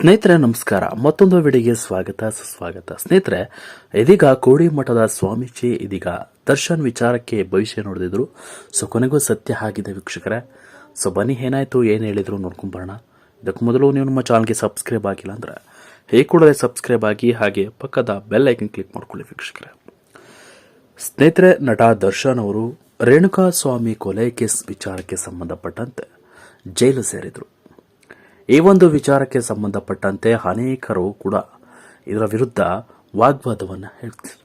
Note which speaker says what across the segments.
Speaker 1: ಸ್ನೇಹಿತರೆ, ನಮಸ್ಕಾರ. ಮತ್ತೊಂದು ವಿಡಿಯೋಗೆ ಸ್ವಾಗತ, ಸುಸ್ವಾಗತ. ಸ್ನೇಹಿತರೆ, ಇದೀಗ ಕೋಡಿ ಮಠದ ಸ್ವಾಮೀಜಿ ಇದೀಗ ದರ್ಶನ್ ವಿಚಾರಕ್ಕೆ ಭವಿಷ್ಯ ನೋಡಿದ್ರು ಸೊ, ಕೊನೆಗೂ ಸತ್ಯ ಆಗಿದೆ ವೀಕ್ಷಕರೇ. ಸೊ, ಬನ್ನಿ, ಏನಾಯ್ತು, ಏನು ಹೇಳಿದ್ರು ನೋಡ್ಕೊಂಬರೋಣ ಇದಕ್ಕೆ ಮೊದಲು ನೀವು ನಮ್ಮ ಚಾನಲ್ಗೆ ಸಬ್ಸ್ಕ್ರೈಬ್ ಆಗಿಲ್ಲ ಅಂದ್ರೆ ಹೇಗೆ ಕೂಡಲೇ ಸಬ್ಸ್ಕ್ರೈಬ್ ಆಗಿ, ಹಾಗೆ ಪಕ್ಕದ ಬೆಲ್ ಐಕನ್ ಕ್ಲಿಕ್ ಮಾಡ್ಕೊಳ್ಳಿ ವೀಕ್ಷಕರೇ. ಸ್ನೇಹಿತರೆ, ನಟ ದರ್ಶನ್ ಅವರು ರೇಣುಕಾ ಸ್ವಾಮಿ ಕೊಲೆ ಕೇಸ್ ವಿಚಾರಕ್ಕೆ ಸಂಬಂಧಪಟ್ಟಂತೆ ಜೈಲು ಸೇರಿದರು. ಈ ಒಂದು ವಿಚಾರಕ್ಕೆ ಸಂಬಂಧಪಟ್ಟಂತೆ ಅನೇಕರು ಕೂಡ ಇದರ ವಿರುದ್ಧ ವಾಗ್ವಾದವನ್ನು ಹೇಳ್ತಾರೆ.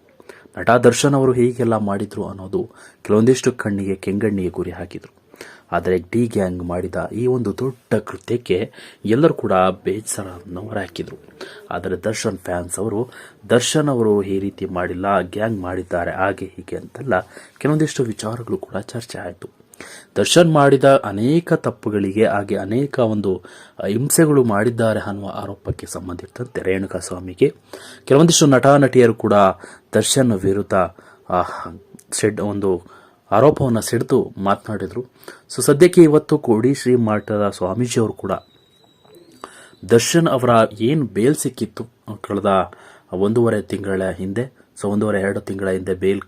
Speaker 1: ನಟ ದರ್ಶನ್ ಅವರು ಹೀಗೆಲ್ಲ ಮಾಡಿದ್ರು ಅನ್ನೋದು ಕೆಲವೊಂದಿಷ್ಟು ಕಣ್ಣಿಗೆ ಕೆಂಗಣ್ಣಿಗೆ ಗುರಿ ಹಾಕಿದರು. ಆದರೆ ಡಿ ಗ್ಯಾಂಗ್ ಮಾಡಿದ ಈ ಒಂದು ದೊಡ್ಡ ಕೃತ್ಯಕ್ಕೆ ಎಲ್ಲರೂ ಕೂಡ ಬೇಸರವನ್ನು ಹೊರಹಾಕಿದರು. ಆದರೆ ದರ್ಶನ್ ಫ್ಯಾನ್ಸ್ ಅವರು, ದರ್ಶನ್ ಅವರು ಈ ರೀತಿ ಮಾಡಿಲ್ಲ, ಗ್ಯಾಂಗ್ ಮಾಡಿದ್ದಾರೆ, ಹಾಗೆ ಹೀಗೆ ಅಂತೆಲ್ಲ ಕೆಲವೊಂದಿಷ್ಟು ವಿಚಾರಗಳು ಕೂಡ ಚರ್ಚೆ ಆಯಿತು. ದರ್ಶನ್ ಮಾಡಿದ ಅನೇಕ ತಪ್ಪುಗಳಿಗೆ ಹಾಗೆ ಅನೇಕ ಒಂದು ಹಿಂಸೆಗಳು ಮಾಡಿದ್ದಾರೆ ಅನ್ನುವ ಆರೋಪಕ್ಕೆ ಸಂಬಂಧಿಸಿದಂತೆ ರೇಣುಕಾ ಸ್ವಾಮಿಗೆ. ಕೆಲವೊಂದಿಷ್ಟು ನಟ ನಟಿಯರು ಕೂಡ ದರ್ಶನ್ ವಿರುದ್ಧ ಸೆಡ್, ಒಂದು ಆರೋಪವನ್ನು ಸಿಡಿದು ಮಾತನಾಡಿದರು. ಸೊ, ಸದ್ಯಕ್ಕೆ ಇವತ್ತು ಕೋಡಿ ಶ್ರೀ ಮಠದ ಸ್ವಾಮೀಜಿಯವರು ಕೂಡ ದರ್ಶನ್ ಅವರ ಏನು ಬೇಲ್ ಸಿಕ್ಕಿತ್ತು ಕಳೆದ ಒಂದೂವರೆ ತಿಂಗಳ ಹಿಂದೆ, ಸೊ, ಒಂದೂವರೆ ಎರಡು ತಿಂಗಳ ಹಿಂದೆ ಬೇಲ್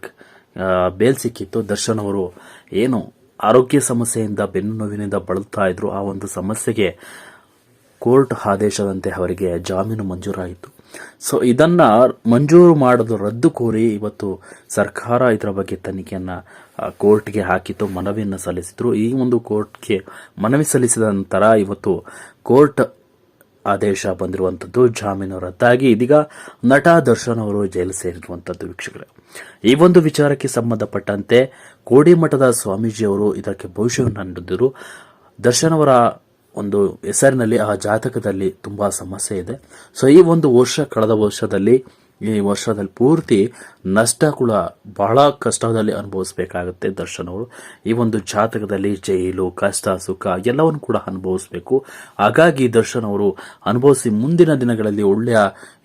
Speaker 1: ಬೇಲ್ ಸಿಕ್ಕಿತ್ತು. ದರ್ಶನ್ ಅವರು ಏನು ಆರೋಗ್ಯ ಸಮಸ್ಯೆಯಿಂದ, ಬೆನ್ನು ನೋವಿನಿಂದ ಬಳಲ್ತಾ ಇದ್ರು ಆ ಒಂದು ಸಮಸ್ಯೆಗೆ ಕೋರ್ಟ್ ಆದೇಶದಂತೆ ಅವರಿಗೆ ಜಾಮೀನು ಮಂಜೂರಾಯಿತು. ಸೊ ಇದನ್ನ ಮಂಜೂರು ಮಾಡಲು ರದ್ದು ಕೋರಿ ಇವತ್ತು ಸರ್ಕಾರ ಇದರ ಬಗ್ಗೆ ತನಿಖೆಯನ್ನ ಕೋರ್ಟ್ಗೆ ಹಾಕಿತ್ತು, ಮನವಿಯನ್ನು ಸಲ್ಲಿಸಿದ್ರು. ಈ ಒಂದು ಕೋರ್ಟ್ಗೆ ಮನವಿ ಸಲ್ಲಿಸಿದ ನಂತರ ಇವತ್ತು ಕೋರ್ಟ್ ಆದೇಶ ಬಂದಿರುವಂಥದ್ದು ಜಾಮೀನು ರದ್ದಾಗಿ ಇದೀಗ ನಟ ದರ್ಶನ್ ಅವರು ಜೈಲು ಸೇರಿರುವಂಥದ್ದು ವೀಕ್ಷಕರೇ. ಈ ಒಂದು ವಿಚಾರಕ್ಕೆ ಸಂಬಂಧಪಟ್ಟಂತೆ ಕೋಡಿಮಠದ ಸ್ವಾಮೀಜಿ ಅವರು ಇದಕ್ಕೆ ಭವಿಷ್ಯವನ್ನು ನೀಡಿದ್ದರು. ದರ್ಶನ್ ಅವರ ಒಂದು ಹೆಸರಿನಲ್ಲಿ ಆ ಜಾತಕದಲ್ಲಿ ತುಂಬಾ ಸಮಸ್ಯೆ ಇದೆ. ಸೊ ಈ ಒಂದು ವರ್ಷ, ಕಳೆದ ವರ್ಷದಲ್ಲಿ ಈ ವರ್ಷದಲ್ಲಿ ಪೂರ್ತಿ ನಷ್ಟ ಕೂಡ ಬಹಳ ಕಷ್ಟದಲ್ಲಿ ಅನುಭವಿಸಬೇಕಾಗುತ್ತೆ ದರ್ಶನವರು. ಈ ಒಂದು ಜಾತಕದಲ್ಲಿ ಜೈಲು, ಕಷ್ಟ, ಸುಖ ಎಲ್ಲವನ್ನು ಕೂಡ ಅನುಭವಿಸಬೇಕು. ಹಾಗಾಗಿ ದರ್ಶನ್ ಅವರು ಅನುಭವಿಸಿ ಮುಂದಿನ ದಿನಗಳಲ್ಲಿ ಒಳ್ಳೆಯ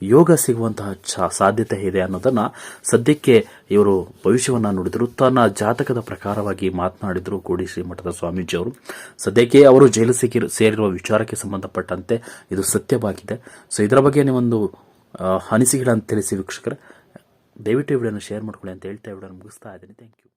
Speaker 1: ಯೋಗ ಸಿಗುವಂತಹ ಸಾಧ್ಯತೆ ಇದೆ ಅನ್ನೋದನ್ನ ಸದ್ಯಕ್ಕೆ ಇವರು ಭವಿಷ್ಯವನ್ನ ನುಡಿದರು. ತನ್ನ ಜಾತಕದ ಪ್ರಕಾರವಾಗಿ ಮಾತನಾಡಿದರು ಕೋಡಿ ಶ್ರೀಮಠದ ಸ್ವಾಮೀಜಿ ಅವರು ಸದ್ಯಕ್ಕೆ ಅವರು ಜೈಲು ಸಿಕ್ಕಿ ಸೇರಿರುವ ವಿಚಾರಕ್ಕೆ ಸಂಬಂಧಪಟ್ಟಂತೆ ಇದು ಸತ್ಯವಾಗಿದೆ. ಸೊ ಇದರ ಬಗ್ಗೆ ನೀವೊಂದು ಅನಿಸಿಕೆಗಳನ್ನು ತಿಳಿಸಿ ವೀಕ್ಷಕರೇ ದಯವಿಟ್ಟು ವಿಡಿಯೋನ ಶೇರ್ ಮಾಡ್ಕೊಳ್ಳಿ ಅಂತ ಹೇಳ್ತಾ ವಿಡಿಯೋನ ಮುಗಿಸ್ತಾ ಇದ್ದೀನಿ. Thank you